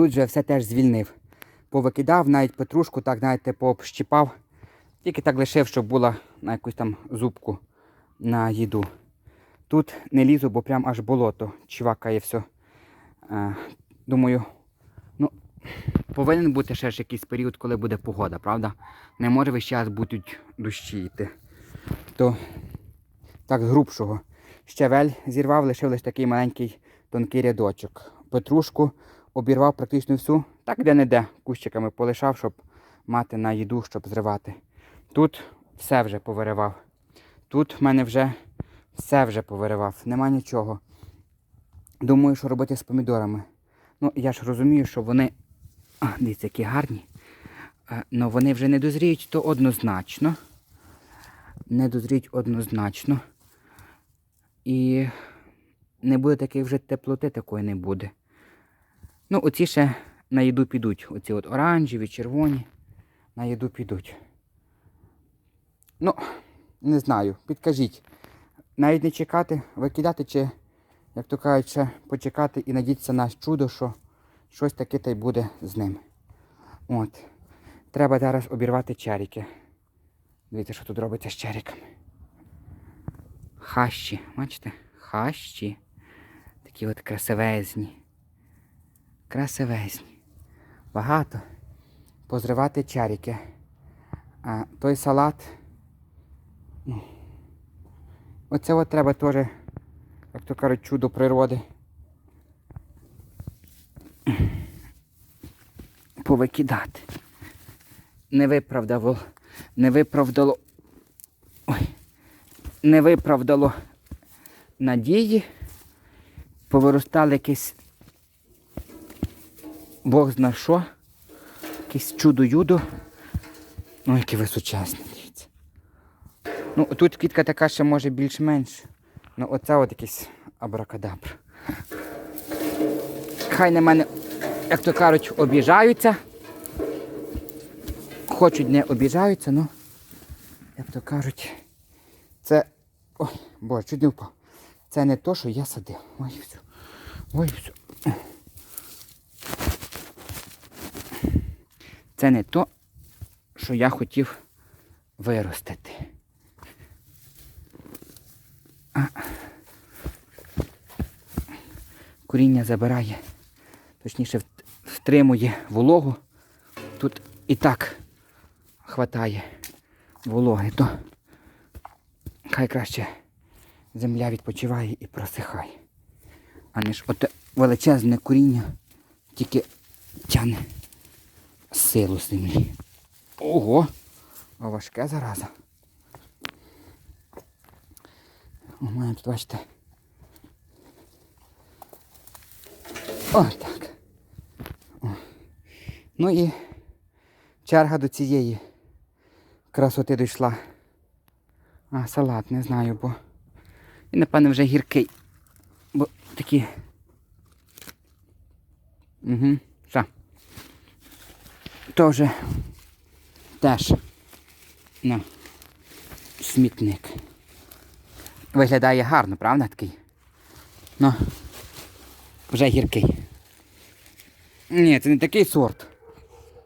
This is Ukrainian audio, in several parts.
тут же все теж звільнив. Повикидав, навіть петрушку, так, знаєте, пообщипав. Тільки так лишив, щоб була на якусь там зубку на їду. Тут не лізу, бо прям аж болото чвакає все. Е, думаю, ну, повинен бути ще ж якийсь період, коли буде погода, правда? Не може весь час будуть дощі йти. То так грубшого. Щавель зірвав, лишив лише такий маленький тонкий рядочок. Петрушку обірвав практично всю, так де-не-де, кущиками полишав, щоб мати на їду, щоб зривати. Тут все вже повиривав. Тут в мене вже все вже повиривав, нема нічого. Думаю, що робити з помідорами. Ну, я ж розумію, що вони. А, дивіться, які гарні. Але вони вже не дозріють, то однозначно. Не дозріють однозначно. І не буде такої вже теплоти такої не буде. Ну, оці ще на їду підуть. Оці от оранжеві, червоні. На їду підуть. Ну, не знаю, підкажіть. Навіть не чекати, викидати чи, як то кажуть, ще почекати і надіятися на чудо, що щось таке та й буде з ними. От. Треба зараз обірвати чарики. Дивіться, що тут робиться з чариками. Хащі, бачите? Хащі. Такі от красивезні. Красивезні. Багато. Позривати чарики. А той салат. Ну, оце от треба теж, як то кажуть, чудо природи. Повикидати. Не виправдало. Не виправдало. Ой. Не виправдало надії. Повиростали якісь Бог зна що. Якесь чудо-юдо. Ну, які ви сучасні, дивіться. Ну, тут квітка така ще може більш-менш. Ну, оце от якийсь абракадабра. Хай на мене, як то кажуть, обіжаються. Хочуть не обіжаються, ну, як то кажуть, це. Ой, боже, чуть не впав. Це не то, що я садив. Ой, все. Ой, все. Це не то, що я хотів виростити. А коріння забирає, точніше втримує вологу. Тут і так хватає вологи, то хай краще земля відпочиває і просихає. А не ж оте величезне коріння тільки тяне силу з землі. Ого! А важке зараза. У мене тут, бачите. О, так. О. Ну і черга до цієї красоти дійшла. А, салат, не знаю, бо. Він, напевно, вже гіркий. Бо такі. Угу. Вже теж на смітник. Виглядає гарно, правда такий? Ну, вже гіркий. Ні, це не такий сорт,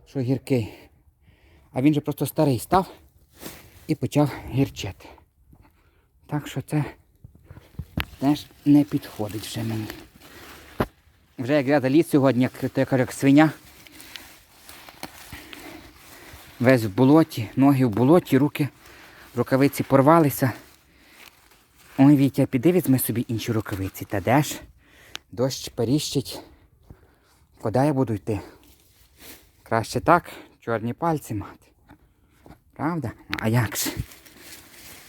що гіркий. А він же просто старий став і почав гірчати. Так що це теж не підходить вже мені. Вже як я заліз сьогодні, як, то я кажу, як свиня. Весь в болоті, ноги в болоті, руки, рукавиці порвалися. Ой, Вітя, піди візьми собі інші рукавиці. Та де ж? Дощ періщить. Куди я буду йти? Краще так, чорні пальці мати. Правда? А як ж?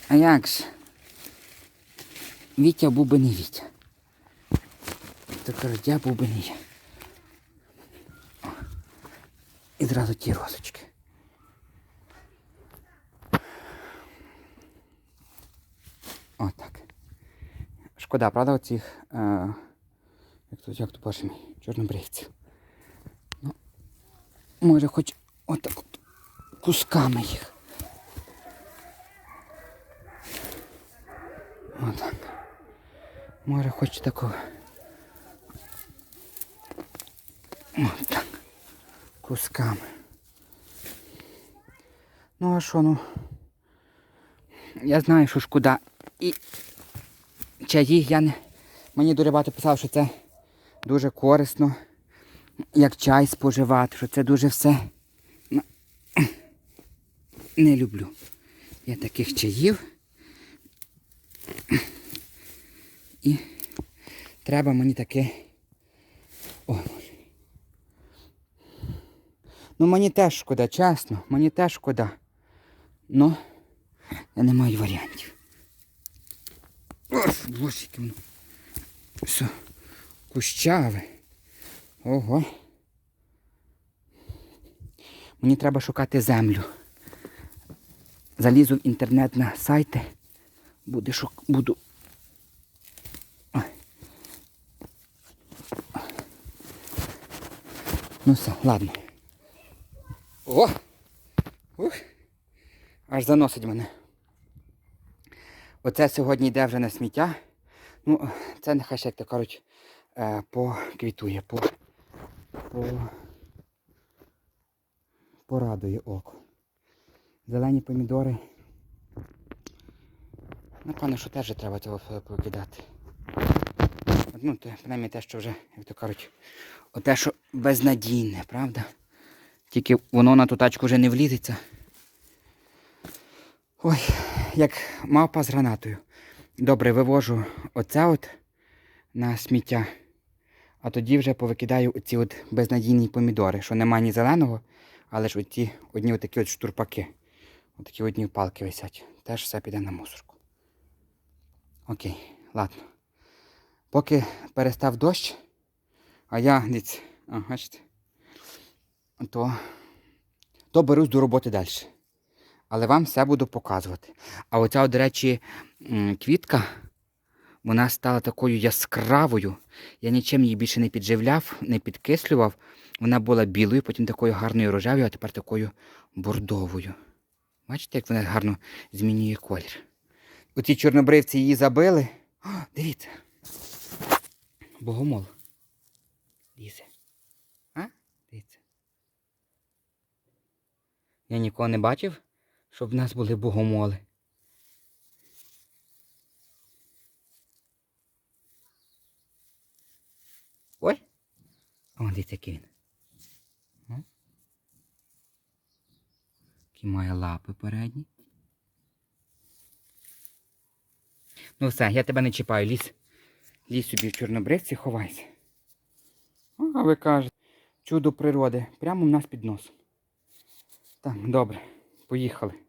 А як ж? Вітя був би не Вітя. То кажуть, я був би не я. І зразу ті розочки. Отак. Шкода, правда, оцих, е, як то, як то боже мій, чорнобривців. Ну, може хоч отак от кусками їх. Отак. Може хоч такого. От так. Кусками. Ну а що, ну? Я знаю, що шкода. І чаї я не. Мені дуже багато писав, що це дуже корисно, як чай споживати, що це дуже все. Не люблю. Я таких чаїв. І треба мені таке. О, Ну мені теж шкода, чесно, мені теж шкода. Ну, я не маю варіантів. Ось, яке воно. Все, кущаве. Ого. Мені треба шукати землю. Залізу в інтернет на сайти. Буду шук... буду. Ну все, ладно. О! Ух. Аж заносить мене. Оце сьогодні йде вже на сміття. Ну, це нехай ще, як то кажуть, е, поквітує, по, по, порадує око. Зелені помідори. Напевно, що теж треба цього покидати. Ну, то, принаймні те, що вже, як то кажуть, оте, що безнадійне, правда? Тільки воно на ту тачку вже не влізеться. Ой, як мавпа з гранатою. Добре, вивожу оце от на сміття. А тоді вже повикидаю оці от безнадійні помідори, що нема ні зеленого, але ж оці одні отакі от штурпаки. Отакі одні палки висять. Теж все піде на мусорку. Окей, ладно. Поки перестав дощ, а я бачите, то, то берусь до роботи далі. Але вам все буду показувати. А оця, до речі, квітка, вона стала такою яскравою. Я нічим її більше не підживляв, не підкислював. Вона була білою, потім такою гарною рожевою, а тепер такою бордовою. Бачите, як вона гарно змінює колір. Оці чорнобривці її забили. О, дивіться. Богомол. Лізе. А? Дивіться. Я нікого не бачив, щоб в нас були богомоли. Ой! О, дивіться, який він. Який має лапи передні. Ну все, я тебе не чіпаю, лізь. Лізь собі в чорнобривці, ховайся. А ви кажете, чудо природи, прямо в нас під носом. Так, добре, поїхали.